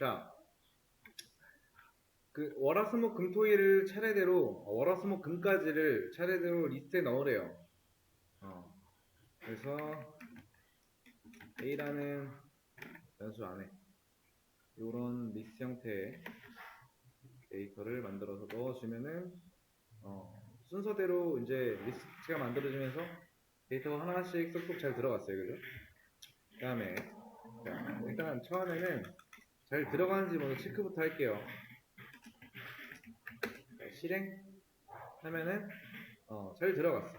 자, 그 월화수목 금토일을 차례대로 어, 월화수목 금까지를 차례대로 리스트에 넣으래요. 어, 그래서 A라는 변수 안에 이런 리스트 형태의 데이터를 만들어서 넣어주면은 어, 순서대로 이제 리스트가 만들어지면서 데이터가 하나씩 쏙쏙 잘 들어갔어요, 그죠? 그 다음에 일단 처음에는 잘 들어가는지 먼저 체크부터 할게요. 자, 실행 하면은 어, 잘 들어갔어.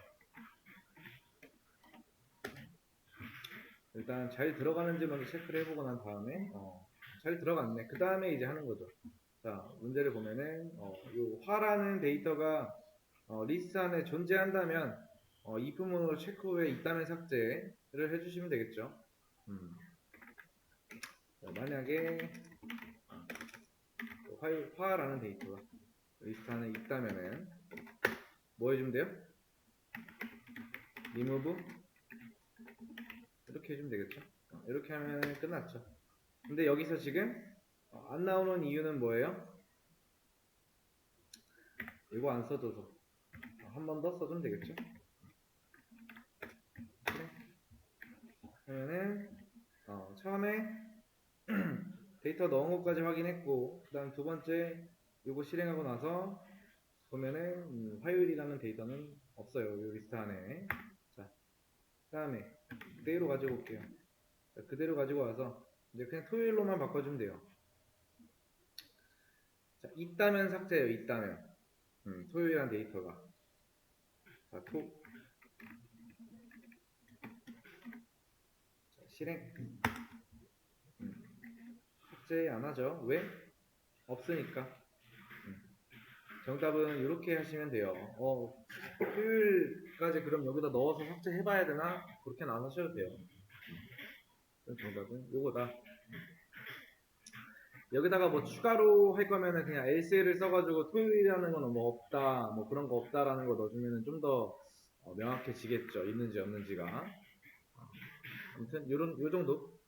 일단 잘 들어가는지 먼저 체크를 해보고 난 다음에 어, 잘 들어갔네. 그 다음에 이제 하는 거죠. 자 문제를 보면은 어, 요 화라는 데이터가 어, 리스트 안에 존재한다면 어, 이 부분으로 체크 후에 있다면 삭제를 해주시면 되겠죠. 음. 자, 만약에 어, 화, 화라는 데이터가 리스트 안에 있다면은 뭐 해주면 돼요? 리무브 이렇게 해주면 되겠죠? 어, 이렇게 하면 끝났죠. 근데 여기서 지금 어, 안 나오는 이유는 뭐예요? 이거 안 써줘서 한 번 더 써주면 되겠죠? 그러면은 어, 처음에 데이터 넣은 것까지 확인했고 그 다음 두 번째 이거 실행하고 나서 보면은 음, 화요일이라는 데이터는 없어요 이 리스트 안에. 자, 그 다음에 그대로 가지고 올게요. 자, 그대로 가지고 와서 이제 그냥 토요일로만 바꿔주면 돼요. 자, 있다면 삭제예요 있다면. 음, 토요일이란 데이터가. 자, 토. 자, 실행. 음, 삭제 안 하죠 왜? 없으니까 음. 정답은 이렇게 하시면 돼요 어, 토요일까지 그럼 여기다 넣어서 삭제해봐야 되나? 그렇게는 안 하셔도 돼요 정답은 요거다 여기다가 뭐 추가로 할 거면은 그냥 LC를 써가지고 토요일이라는 거는 뭐 없다, 뭐 그런 거 없다라는 거 넣어주면은 좀 더 명확해지겠죠. 있는지 없는지가. 어, 아무튼 요런 요 정도.